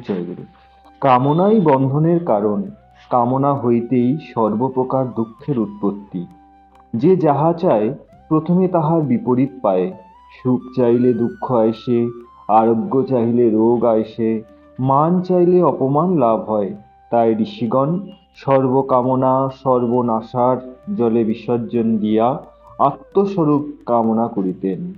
গুরু। জয় কামনাই বন্ধনের কারণ, কামনা হইতেই সর্বপ্রকার দুঃখের উৎপত্তি। যে যাহা চায়, প্রথমে তাহার বিপরীত পায়। সুখ চাইলে দুঃখ আইসে আরোগ্য চাইলে রোগ আইসে মান চাইলে অপমান লাভ হয়। তাই ঋষিগণ, সর্বকামনা, সর্বনাশার জলে বিসর্জন দিয়া আত্মস্বরূপ কামনা করিতেন।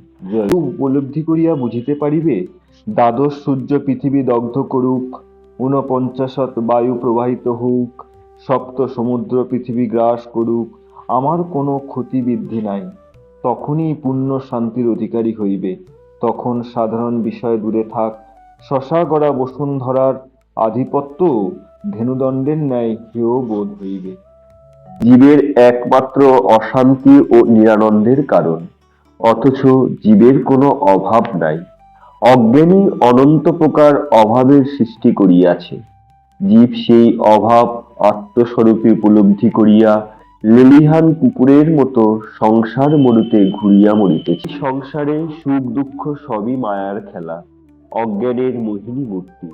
উপলব্ধি করিয়া বুঝিতে পারিবে দ্বাদশ সূর্য পৃথিবী দগ্ধ করুক, ঊনপঞ্চাশত বায়ু প্রবাহিত হোক, সপ্ত সমুদ্র পৃথিবী গ্রাস করুক, আমার কোনো ক্ষতি বৃদ্ধি নাই। তখনই পূর্ণ শান্তির অধিকারী হইবে। তখন সাধারণ বিষয় দূরে থাক। শশাগড়া বসুন্ধরার আধিপত্য ধেনুদণ্ডের ন্যায় হেয় বোধ হইবে। জীবের একমাত্র অশান্তি ও নিরানন্দের কারণ। অথচ জীবের কোনো অভাব নাই। অজ্ঞানী অনন্ত প্রকার অভাবের সৃষ্টি করিয়াছে। জীব সেই অভাব আত্মস্বরূপে উপলব্ধি করিয়া লেলিহান কুকুরের মতো সংসার মরুতে ঘুরিয়া মরিতেছে। সংসারে সুখ দুঃখ সবই মায়ার খেলা, অজ্ঞানের মোহিনী মূর্তি।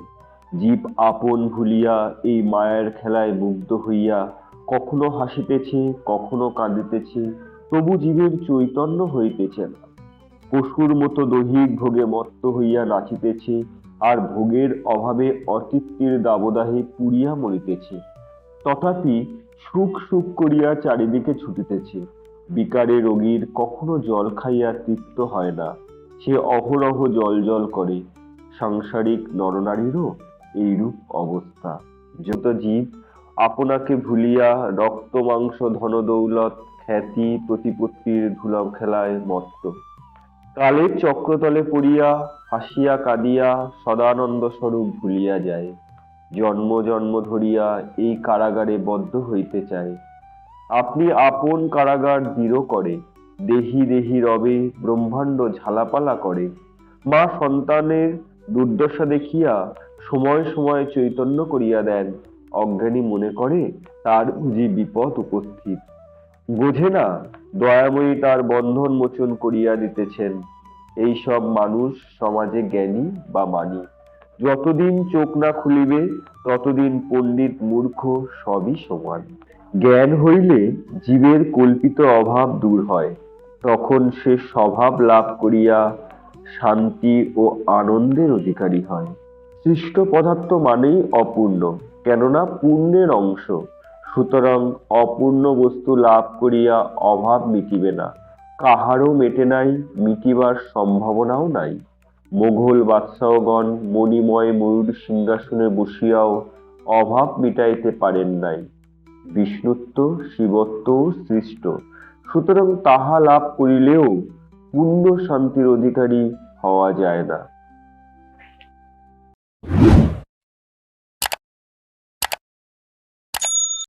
জীব আপন ভুলিয়া এই মায়ার খেলায় মুগ্ধ হইয়া কখনো হাসিতেছে, কখনো কাঁদিতেছে, তবু জীবের চৈতন্য হইতেছে না। পশুর মতো দৈহিক ভোগে মত্ত হইয়া নাচিতেছে, আর ভোগের অভাবে অতৃপ্তির দাবদাহে পুড়িয়া মরিতেছে। তথাপি সুখ সুখ করিয়া চারিদিকে ছুটিতেছে। বিকারে রোগীর কখনো জল খাইয়া তৃপ্ত হয় না। সে অহরহ জল জল করে। সাংসারিক নরনারীরও এইরূপ অবস্থা। যত জীব আপনাকে ভুলিয়া রক্ত মাংস ধন দৌলত খ্যাতি প্রতিপত্তির ধুলাম খেলায় মত্ত। কালের চক্রতলে পড়িয়া হাসিয়া কাঁদিয়া সদানন্দ স্বরূপ ভুলিয়া যায়। জন্ম জন্ম ধরিয়া এই কারাগারে বদ্ধ হইতে চায়। আপনি আপন কারাগার দৃঢ় করে, দেহি দেহি রবে ব্রহ্মাণ্ড ঝালাপালা করে। মা সন্তানের দুর্দশা দেখিয়া সময় সময় চৈতন্য করিয়া দেন। অজ্ঞানী মনে করে, তার বুঝি বিপদ উপস্থিত। বোঝে না দয়াময়ী তার বন্ধন মোচন করিয়া দিতেছেন। এই সব মানুষ সমাজে জ্ঞানী বা মানি। যতদিন চোখ না খুলিবে, ততদিন পণ্ডিত মূর্খ সবই সমান। জ্ঞান হইলে জীবের কল্পিত অভাব দূর হয়। তখন সে স্বভাব লাভ করিয়া শান্তি ও আনন্দের অধিকারী হয়। সৃষ্ট পদার্থ মানেই অপূর্ণ, কেননা পূর্ণের অংশ। সুতরাং অপূর্ণ বস্তু লাভ করিয়া অভাব মিটিবে না। কাহারও মেটে নাই, মিটিবার সম্ভাবনাও নাই। মোঘল বাদশাহগণ মণিময় ময়ূর সিংহাসনে বসিয়াও অভাব মিটাইতে পারেন নাই। বিষ্ণুত্ব শিবত্ব সৃষ্ট। সুতরাং তাহা লাভ করিলেও পূর্ণ শান্তির অধিকারী হওয়া যায় না।